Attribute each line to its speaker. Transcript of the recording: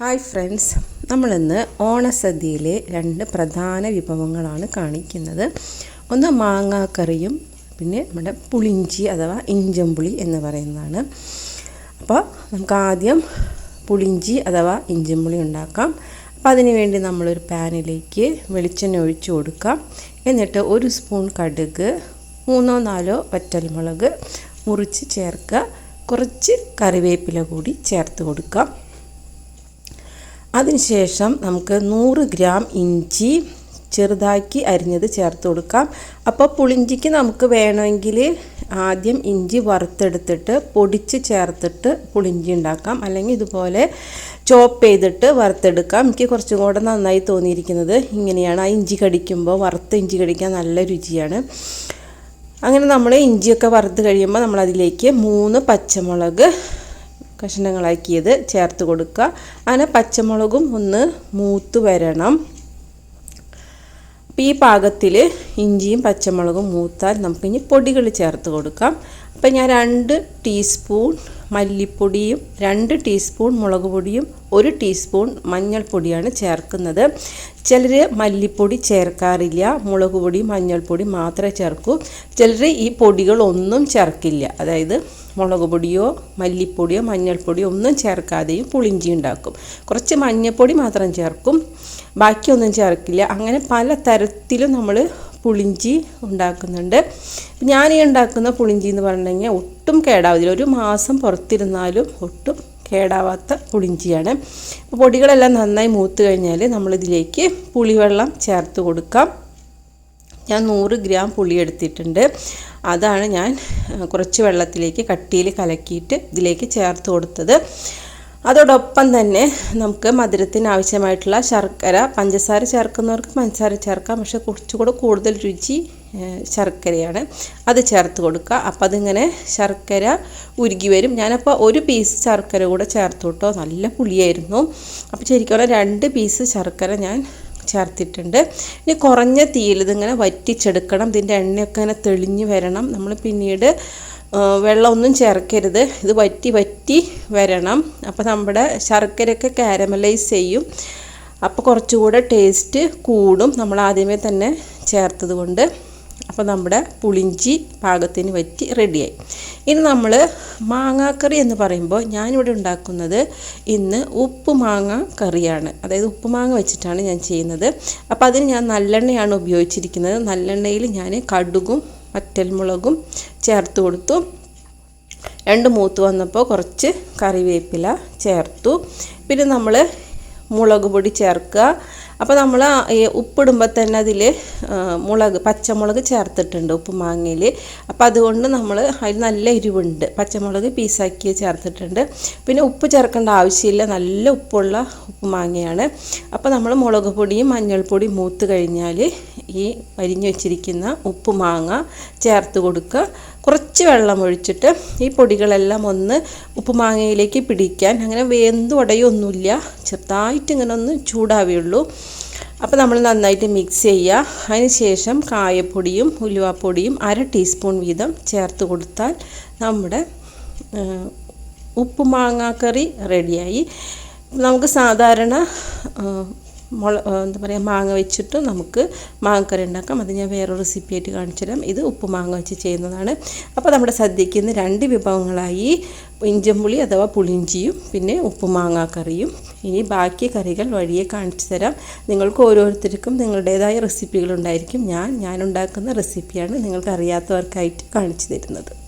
Speaker 1: Hi friends നമ്മളിന്ന് ഓണസദ്യയിലെ രണ്ട് പ്രധാന വിഭവങ്ങളാണ് കാണിക്കുന്നത്. ഒന്ന് മാങ്ങാക്കറിയും പിന്നെ നമ്മുടെ പുളിഞ്ചി അഥവാ ഇഞ്ചമ്പുളി എന്ന് പറയുന്നതാണ്. അപ്പോൾ നമുക്ക് ആദ്യം പുളിഞ്ചി അഥവാ ഇഞ്ചമ്പുളി ഉണ്ടാക്കാം. അപ്പോൾ അതിന് വേണ്ടി നമ്മളൊരു പാനിലേക്ക് വെളിച്ചെണ്ണ ഒഴിച്ച് കൊടുക്കാം. എന്നിട്ട് ഒരു സ്പൂൺ കടുക് മൂന്നോ നാലോ വറ്റൽമുളക് മുറിച്ച് ചേർക്കുക. കുറച്ച് കറിവേപ്പില കൂടി ചേർത്ത് കൊടുക്കാം. അതിനുശേഷം നമുക്ക് നൂറ് ഗ്രാം ഇഞ്ചി ചെറുതാക്കി അരിഞ്ഞത് ചേർത്ത് കൊടുക്കാം. അപ്പോൾ പുളിഞ്ചിക്ക് നമുക്ക് വേണമെങ്കിൽ ആദ്യം ഇഞ്ചി വറുത്തെടുത്തിട്ട് പൊടിച്ച് ചേർത്തിട്ട് പുളിഞ്ചി ഉണ്ടാക്കാം. അല്ലെങ്കിൽ ഇതുപോലെ ചോപ്പ് ചെയ്തിട്ട് വറുത്തെടുക്കാം. എനിക്ക് കുറച്ചും കൂടെ നന്നായി തോന്നിയിരിക്കുന്നത് ഇങ്ങനെയാണ്. ആ ഇഞ്ചി കടിക്കുമ്പോൾ വറുത്ത ഇഞ്ചി കടിക്കാൻ നല്ല രുചിയാണ്. അങ്ങനെ നമ്മൾ ഇഞ്ചിയൊക്കെ വറുത്ത് കഴിയുമ്പോൾ നമ്മളതിലേക്ക് മൂന്ന് പച്ചമുളക് കഷ്ണങ്ങളാക്കിയത് ചേർത്ത് കൊടുക്കുക. അങ്ങനെ പച്ചമുളകും ഒന്ന് മൂത്ത് വരണം. അപ്പോൾ ഈ പാകത്തിൽ ഇഞ്ചിയും പച്ചമുളകും മൂത്താൽ നമുക്കിനി പൊടികൾ ചേർത്ത് കൊടുക്കാം. അപ്പോൾ ഞാൻ രണ്ട് ടീസ്പൂൺ മല്ലിപ്പൊടിയും രണ്ട് ടീസ്പൂൺ മുളക് പൊടിയും ഒരു ടീസ്പൂൺ മഞ്ഞൾപ്പൊടിയാണ് ചേർക്കുന്നത്. ചിലർ മല്ലിപ്പൊടി ചേർക്കാറില്ല മുളക് പൊടി മഞ്ഞൾപ്പൊടി മാത്രമേ ചേർക്കൂ. ചിലർ ഈ പൊടികളൊന്നും ചേർക്കില്ല. അതായത് മുളക് പൊടിയോ മല്ലിപ്പൊടിയോ മഞ്ഞൾപ്പൊടിയോ ഒന്നും ചേർക്കാതെയും പുളിഞ്ചി ഉണ്ടാക്കും. കുറച്ച് മഞ്ഞൾപ്പൊടി മാത്രം ചേർക്കും. ബാക്കിയൊന്നും ചേർക്കില്ല. അങ്ങനെ പല തരത്തിലും നമ്മൾ പുളിഞ്ചി ഉണ്ടാക്കുന്നുണ്ട്. ഞാൻ ഈ ഉണ്ടാക്കുന്ന പുളിഞ്ചി എന്ന് പറഞ്ഞുകഴിഞ്ഞാൽ ഒട്ടും കേടാവില്ല ഒരു മാസം പുറത്തിരുന്നാലും ഒട്ടും കേടാവാത്ത പുളിഞ്ചിയാണ്. അപ്പോൾ പൊടികളെല്ലാം നന്നായി മൂത്ത് കഴിഞ്ഞാൽ നമ്മളിതിലേക്ക് പുളിവെള്ളം ചേർത്ത് കൊടുക്കാം. ഞാൻ നൂറ് ഗ്രാം പുളി എടുത്തിട്ടുണ്ട്. അതാണ് ഞാൻ കുറച്ച് വെള്ളത്തിലേക്ക് കട്ടിയിൽ കലക്കിയിട്ട് ഇതിലേക്ക് ചേർത്ത് കൊടുത്തത്. അതോടൊപ്പം തന്നെ നമുക്ക് മധുരത്തിന് ആവശ്യമായിട്ടുള്ള ശർക്കര പഞ്ചസാര ചേർക്കുന്നവർക്ക് പഞ്ചസാര ചേർക്കാം. പക്ഷേ കുറച്ചുകൂടെ കൂടുതൽ രുചി ശർക്കരയാണ്. അത് ചേർത്ത് കൊടുക്കുക. അപ്പം അതിങ്ങനെ ശർക്കര ഉരുകി വരും. ഞാനപ്പോൾ ഒരു പീസ് ശർക്കര കൂടെ ചേർത്ത് കേട്ടോ. നല്ല പുളിയായിരുന്നു. അപ്പോൾ ശരിക്കും രണ്ട് പീസ് ശർക്കര ഞാൻ ചേർത്തിട്ടുണ്ട്. ഇനി കുറഞ്ഞ തീയിൽ ഇതിങ്ങനെ വറ്റിച്ചെടുക്കണം. ഇതിന്റെ എണ്ണയൊക്കെ ഇങ്ങനെ തെളിഞ്ഞ് വരണം. നമ്മൾ പിന്നീട് വെള്ളമൊന്നും ചേർക്കരുത്. ഇത് വറ്റി വറ്റി വരണം. അപ്പോൾ നമ്മുടെ ശർക്കരയൊക്കെ കാരമലൈസ് ചെയ്യും. അപ്പോൾ കുറച്ചുകൂടെ ടേസ്റ്റ് കൂടും. നമ്മൾ ആദ്യമേ തന്നെ ചേർത്തത് കൊണ്ട്. അപ്പോൾ നമ്മുടെ പുളിഞ്ചി പാകത്തിന് വറ്റി റെഡിയായി ഇനി നമ്മൾ മാങ്ങാക്കറി എന്ന് പറയുമ്പോൾ ഞാനിവിടെ ഉണ്ടാക്കുന്നത് ഇന്ന് ഉപ്പ് മാങ്ങ കറിയാണ്. അതായത് ഉപ്പ് മാങ്ങ വെച്ചിട്ടാണ് ഞാൻ ചെയ്യുന്നത്. അപ്പോൾ അതിന് ഞാൻ നല്ലെണ്ണയാണ് ഉപയോഗിച്ചിരിക്കുന്നത്. നല്ലെണ്ണയിൽ ഞാൻ കടുകും വറ്റൽമുളകും ചേർത്ത് കൊടുത്തു. രണ്ട് മൂത്ത് വന്നപ്പോൾ കുറച്ച് കറിവേപ്പില ചേർത്തു. പിന്നെ നമ്മൾ മുളക് പൊടി ചേർക്കുക. അപ്പോൾ നമ്മൾ ഉപ്പിടുമ്പോൾ തന്നെ അതിൽ മുളക് പച്ചമുളക് ചേർത്തിട്ടുണ്ട് ഉപ്പ് മാങ്ങയിൽ അപ്പോൾ അതുകൊണ്ട് നമ്മൾ അതിൽ നല്ല എരിവുണ്ട്. പച്ചമുളക് പീസാക്കി ചേർത്തിട്ടുണ്ട്. പിന്നെ ഉപ്പ് ചേർക്കേണ്ട ആവശ്യമില്ല. നല്ല ഉപ്പുള്ള ഉപ്പ് മാങ്ങയാണ്. അപ്പോൾ നമ്മൾ മുളക് പൊടിയും മഞ്ഞൾപ്പൊടിയും മൂത്ത് കഴിഞ്ഞാൽ ഈ അരിഞ്ഞു വെച്ചിരിക്കുന്ന ഉപ്പ് മാങ്ങ ചേർത്ത് കൊടുക്കുക. കുറച്ച് വെള്ളം ഒഴിച്ചിട്ട് ഈ പൊടികളെല്ലാം ഒന്ന് ഉപ്പുമാങ്ങയിലേക്ക് പിടിക്കാൻ. അങ്ങനെ വേന്ത് ഉടയൊന്നുമില്ല ചെറുതായിട്ട് ഇങ്ങനെ ഒന്ന് ചൂടാവുകയുള്ളൂ അപ്പോൾ നമ്മൾ നന്നായിട്ട് മിക്സ് ചെയ്യുക. അതിനുശേഷം കായപ്പൊടിയും ഉലുവാപ്പൊടിയും അര ടീസ്പൂൺ വീതം ചേർത്ത് കൊടുത്താൽ നമ്മുടെ ഉപ്പുമാങ്ങാക്കറി റെഡിയായി നമുക്ക് സാധാരണ മുള എന്താ പറയുക മാങ്ങ വെച്ചിട്ട് നമുക്ക് മാങ്ങക്കറി ഉണ്ടാക്കാം. അത് ഞാൻ വേറെ റെസിപ്പി ആയിട്ട് കാണിച്ചു തരാം. ഇത് ഉപ്പ് മാങ്ങ വെച്ച് ചെയ്യുന്നതാണ്. അപ്പോൾ നമ്മുടെ സദ്യയ്ക്ക് ഇന്ന് രണ്ട് വിഭവങ്ങളായി. ഇഞ്ചമ്പുളി അഥവാ പുളിഞ്ചിയും പിന്നെ ഉപ്പ് മാങ്ങാക്കറിയും ഇനി ബാക്കി കറികൾ വഴിയെ കാണിച്ചു തരാം. നിങ്ങൾക്ക് ഓരോരുത്തർക്കും നിങ്ങളുടേതായ റെസിപ്പികളുണ്ടായിരിക്കും ഞാൻ ഞാൻ ഉണ്ടാക്കുന്ന റെസിപ്പിയാണ് നിങ്ങൾക്ക് അറിയാത്തവർക്കായിട്ട് കാണിച്ചു തരുന്നത്.